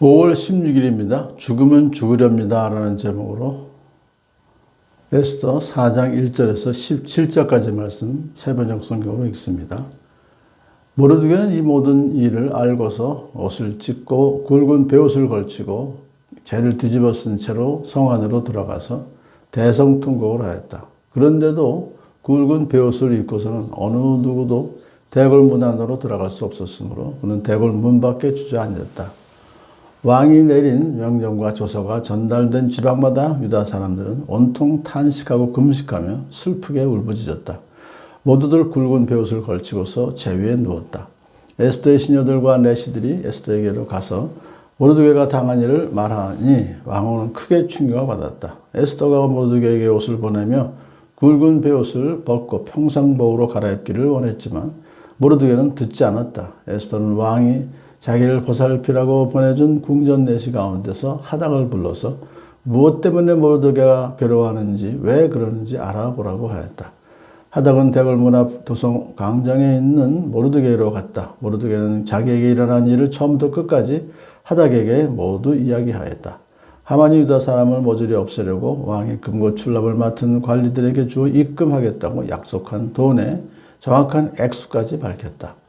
5월 16일입니다. 죽으면 죽으렵니다. 라는 제목으로 에스더 4장 1절에서 17절까지 말씀 세번역 성경으로 읽습니다. 모르드게는 이 모든 일을 알고서 옷을 찢고 굵은 베옷을 걸치고 죄를 뒤집어 쓴 채로 성 안으로 들어가서 대성통곡을 하였다. 그런데도 굵은 베옷을 입고서는 어느 누구도 대궐 문 안으로 들어갈 수 없었으므로 그는 대궐 문 밖에 주저앉았다. 왕이 내린 명령과 조서가 전달된 지방마다 유다 사람들은 온통 탄식하고 금식하며 슬프게 울부짖었다. 모두들 굵은 베옷을 걸치고서 제 위에 누웠다. 에스더의 시녀들과 내시들이 에스더에게로 가서 모르드게가 당한 일을 말하니 왕은 크게 충격을 받았다. 에스더가 모르드게에게 옷을 보내며 굵은 베옷을 벗고 평상복으로 갈아입기를 원했지만 모르드게는 듣지 않았다. 에스더는 왕이 자기를 보살피라고 보내준 궁전 내시 가운데서 하닥을 불러서 무엇 때문에 모르드게가 괴로워하는지 왜 그러는지 알아보라고 하였다. 하닥은 대궐 문 앞 도성 광장에 있는 모르드게로 갔다. 모르드게는 자기에게 일어난 일을 처음부터 끝까지 하닥에게 모두 이야기하였다. 하만이 유다 사람을 모조리 없애려고 왕이 금고 출납을 맡은 관리들에게 주어 입금하겠다고 약속한 돈의 정확한 액수까지 밝혔다.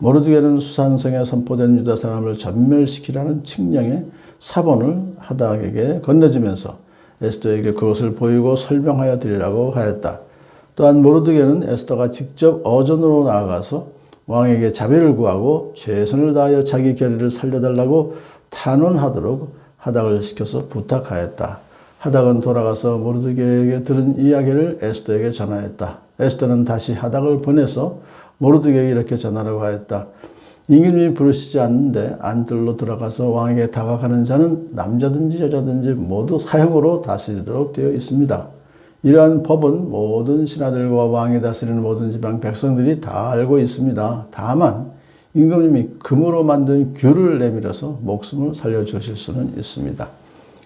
모르드게는 수산성에 선포된 유다 사람을 전멸시키라는 칙령의 사본을 하닥에게 건네주면서 에스더에게 그것을 보이고 설명하여 드리라고 하였다. 또한 모르드게는 에스더가 직접 어전으로 나아가서 왕에게 자비를 구하고 최선을 다하여 자기 결의를 살려달라고 탄원하도록 하닥을 시켜서 부탁하였다. 하닥은 돌아가서 모르드게에게 들은 이야기를 에스더에게 전하였다. 에스더는 다시 하닥을 보내서 모르드게에게 이렇게 전하라고 하였다. 임금님이 부르시지 않는데 안들로 들어가서 왕에게 다가가는 자는 남자든지 여자든지 모두 사형으로 다스리도록 되어 있습니다. 이러한 법은 모든 신하들과 왕이 다스리는 모든 지방 백성들이 다 알고 있습니다. 다만 임금님이 금으로 만든 규를 내밀어서 목숨을 살려주실 수는 있습니다.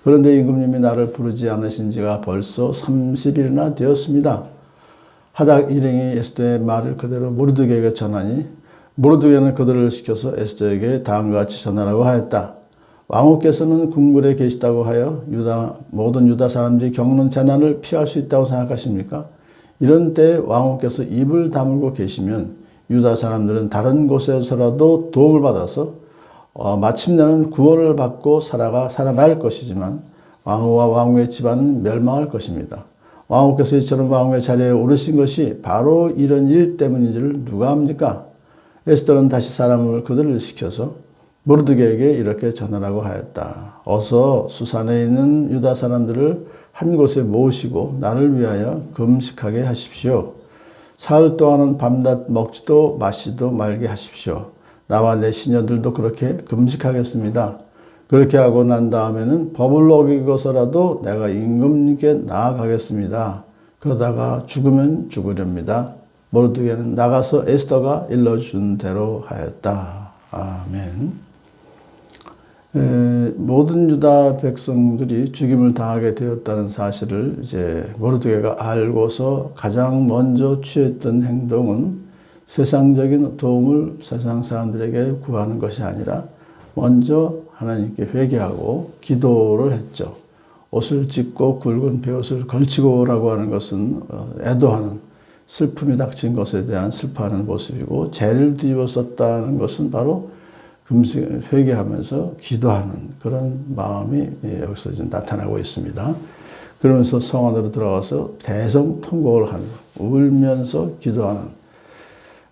그런데 임금님이 나를 부르지 않으신 지가 벌써 30일이나 되었습니다. 하닥 일행이 에스더의 말을 그대로 모르드게에게 전하니 모르드게는 그들을 시켜서 에스더에게 다음과 같이 전하라고 하였다. 왕후께서는 궁궐에 계시다고 하여 유다 모든 유다 사람들이 겪는 재난을 피할 수 있다고 생각하십니까? 이런 때 왕후께서 입을 다물고 계시면 유다 사람들은 다른 곳에서라도 도움을 받아서 어, 마침내는 구원을 받고 살아가 살아날 것이지만 왕후와 왕후의 집안은 멸망할 것입니다. 왕후께서 이처럼 왕후의 자리에 오르신 것이 바로 이런 일 때문인 지를 누가 압니까? 에스더는 다시 사람을 그들을 시켜서 모르드게에게 이렇게 전하라고 하였다. 어서 수산에 있는 유다 사람들을 한 곳에 모으시고 나를 위하여 금식하게 하십시오. 사흘 동안은 밤낮 먹지도 마시도 말게 하십시오. 나와 내 시녀들도 그렇게 금식하겠습니다. 그렇게 하고 난 다음에는 법을 어기고서라도 내가 임금님께 나아가겠습니다. 그러다가 죽으면 죽으렵니다. 모르드게는 나가서 에스더가 일러준 대로 하였다. 아멘. 에, 모든 유다 백성들이 죽임을 당하게 되었다는 사실을 이제 모르드게가 알고서 가장 먼저 취했던 행동은 세상적인 도움을 세상 사람들에게 구하는 것이 아니라 먼저 하나님께 회개하고 기도를 했죠. 옷을 찢고 굵은 베옷을 걸치고라고 하는 것은 어, 애도하는 슬픔이 닥친 것에 대한 슬퍼하는 모습이고 죄를 뒤집어 썼다는 것은 바로 금식 회개하면서 기도하는 그런 마음이 예, 여기서 좀 나타나고 있습니다. 그러면서 성 안으로 들어가서 대성 통곡을 하는 울면서 기도하는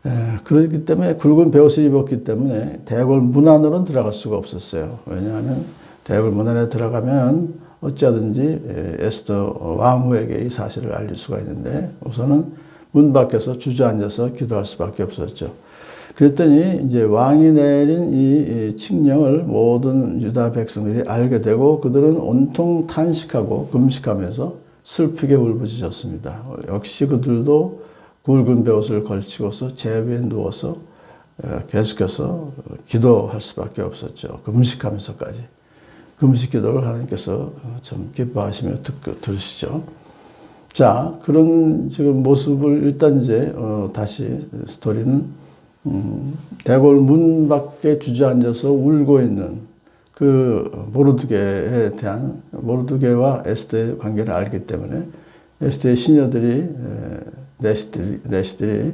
에, 그렇기 때문에 굵은 베옷을 입었기 때문에 대궐 문 안으로는 들어갈 수가 없었어요. 왜냐하면 대궐 문 안에 들어가면 어찌하든지 에스더 왕후에게 이 사실을 알릴 수가 있는데 우선은 문 밖에서 주저앉아서 기도할 수밖에 없었죠. 그랬더니 이제 왕이 내린 이 칙령을 모든 유다 백성들이 알게 되고 그들은 온통 탄식하고 금식하면서 슬프게 울부짖었습니다. 역시 그들도 굵은 베옷을 걸치고서 제 위에 누워서 계속해서 기도할 수밖에 없었죠. 금식하면서까지. 금식 기도를 하나님께서 참 기뻐하시며 듣, 들으시죠. 자, 그런 지금 모습을 일단 이제 어, 다시 스토리는 음, 대궐 문 밖에 주저앉아서 울고 있는 그그 모르드게에 대한 모르드게와 에스더의 관계를 알기 때문에 에스더의 시녀들이 에, 내시들이,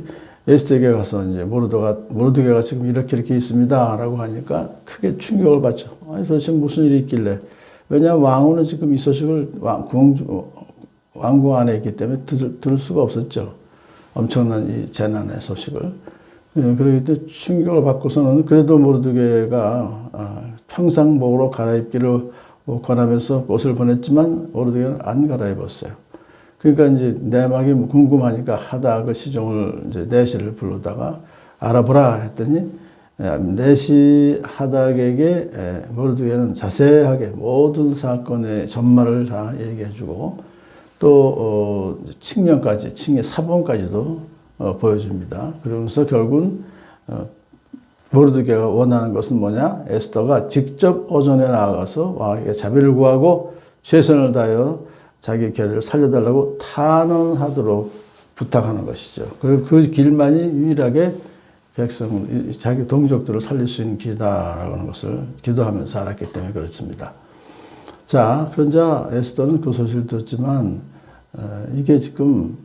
에스더에게 가서 이제 모르드가 모르드게가 지금 이렇게 이렇게 있습니다 라고 하니까 크게 충격을 받죠. 아니 도대체 무슨 일이 있길래? 왜냐하면 왕후는 지금 이 소식을 왕, 왕궁 안에 있기 때문에 들, 들을 수가 없었죠. 엄청난 이 재난의 소식을. 예, 그러기 때문에 충격을 받고서는 그래도 모르드게가 아, 평상복으로 갈아입기를 권하면서 옷을 보냈지만 모르드게는 안 갈아입었어요. 그러니까 이제 내막이 궁금하니까 하닥을 시종을 이제 내시를 부르다가 알아보라 했더니 예, 내시 하닥에게 예, 모르드게는 자세하게 모든 사건의 전말을 다 얘기해주고 또 어, 칙령까지 칙의 사본까지도 어, 보여줍니다. 그러면서 결국은 어, 모르드게가 원하는 것은 뭐냐? 에스더가 직접 오전에 나아가서 왕에게 자비를 구하고 최선을 다하여 자기 결을 살려달라고 탄원하도록 부탁하는 것이죠. 그리고 그 길만이 유일하게 백성, 자기 동족들을 살릴 수 있는 길이다라고 하는 것을 기도하면서 알았기 때문에 그렇습니다. 자, 그런자 에스더는 그 소식을 듣지만 어, 이게 지금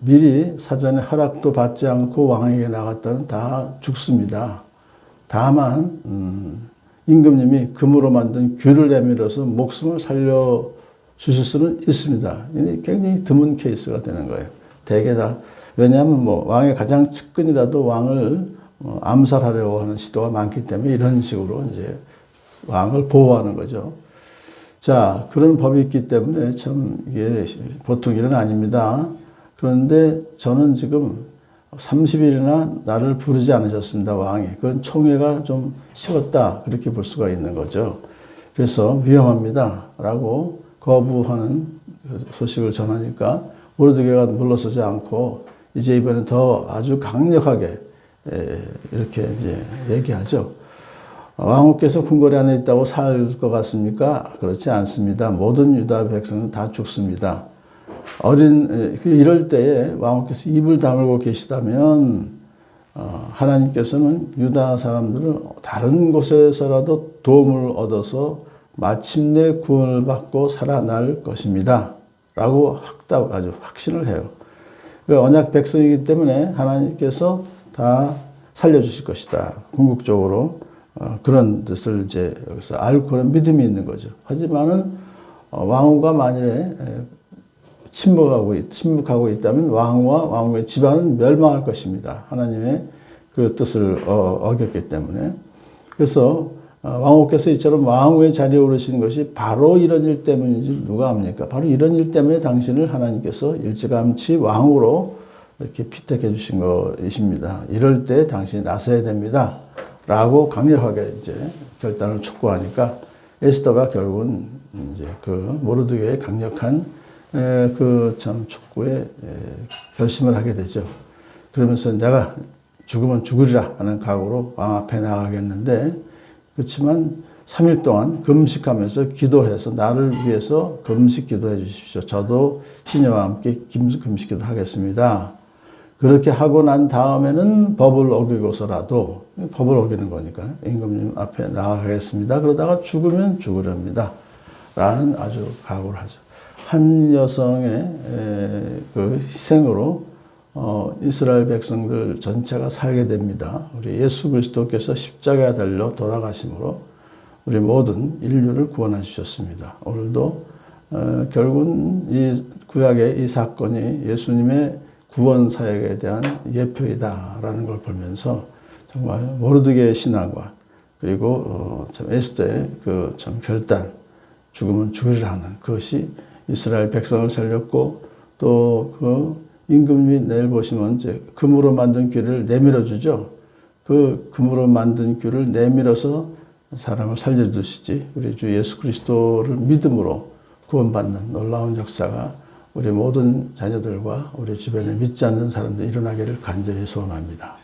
미리 사전에 허락도 받지 않고 왕에게 나갔다는 다 죽습니다. 다만 음, 임금님이 금으로 만든 귤을 내밀어서 목숨을 살려 주실 수는 있습니다. 굉장히 드문 케이스가 되는 거예요. 대개 다 왜냐하면 뭐 왕의 가장 측근이라도 왕을 어, 암살하려고 하는 시도가 많기 때문에 이런 식으로 이제 왕을 보호하는 거죠. 자, 그런 법이 있기 때문에 참 이게 보통 일은 아닙니다. 그런데 저는 지금 30일이나 나를 부르지 않으셨습니다, 왕이. 그건 총회가 좀 식었다. 그렇게 볼 수가 있는 거죠. 그래서 위험합니다. 라고 거부하는 그 소식을 전하니까 모르드게가 물러서지 않고 이제 이번에 더 아주 강력하게 이렇게 이제 얘기하죠. 왕후께서 궁궐 안에 있다고 살 것 같습니까? 그렇지 않습니다. 모든 유다 백성은 다 죽습니다. 어린 그 이럴 때에 왕후께서 입을 다물고 계시다면 어, 하나님께서는 유다 사람들을 다른 곳에서라도 도움을 얻어서 마침내 구원을 받고 살아날 것입니다. 라고 확답, 아주 확신을 해요. 그 언약 백성이기 때문에 하나님께서 다 살려주실 것이다. 궁극적으로 어, 그런 뜻을 이제 여기서 알고 그런 믿음이 있는 거죠. 하지만은 어, 왕후가 만일에 침묵하고, 있, 침묵하고 있다면 왕후와 왕후의 집안은 멸망할 것입니다. 하나님의 그 뜻을 어, 겼기 때문에. 그래서 어, 왕후께서 이처럼 왕후의 자리에 오르신 것이 바로 이런 일 때문인지 누가 압니까? 바로 이런 일 때문에 당신을 하나님께서 일찌감치 왕후로 이렇게 피택해 주신 것이십니다. 이럴 때 당신이 나서야 됩니다. 라고 강력하게 이제 결단을 촉구하니까 에스더가 결국은 이제 그 모르드게의 강력한 그 참 촉구에 결심을 하게 되죠. 그러면서 내가 죽으면 죽으리라 하는 각오로 왕 앞에 나가겠는데 그렇지만 3일 동안 금식하면서 기도해서 나를 위해서 금식 기도해 주십시오. 저도 시녀와 함께 금식 기도 하겠습니다. 그렇게 하고 난 다음에는 법을 어기고서라도 법을 어기는 거니까 임금님 앞에 나가겠습니다. 그러다가 죽으면 죽으렵니다. 라는 아주 각오를 하죠. 한 여성의 그 희생으로 어, 이스라엘 백성들 전체가 살게 됩니다. 우리 예수 그리스도께서 십자가에 달려 돌아가심으로 우리 모든 인류를 구원해 주셨습니다. 오늘도 어, 결국은 이 구약의 이 사건이 예수님의 구원 사역에 대한 예표이다라는 걸 보면서 정말 모르드게의 신앙과 그리고 어, 참 에스더의 그 참 결단 죽으면 죽으리라 하는 그것이 이스라엘 백성을 살렸고 또그 임금이 내일 보시면 이제 금으로 만든 귀를 내밀어 주죠. 그 금으로 만든 귀를 내밀어서 사람을 살려주시지 우리 주 예수 그리스도를 믿음으로 구원받는 놀라운 역사가 우리 모든 자녀들과 우리 주변에 믿지 않는 사람들 일어나기를 간절히 소원합니다.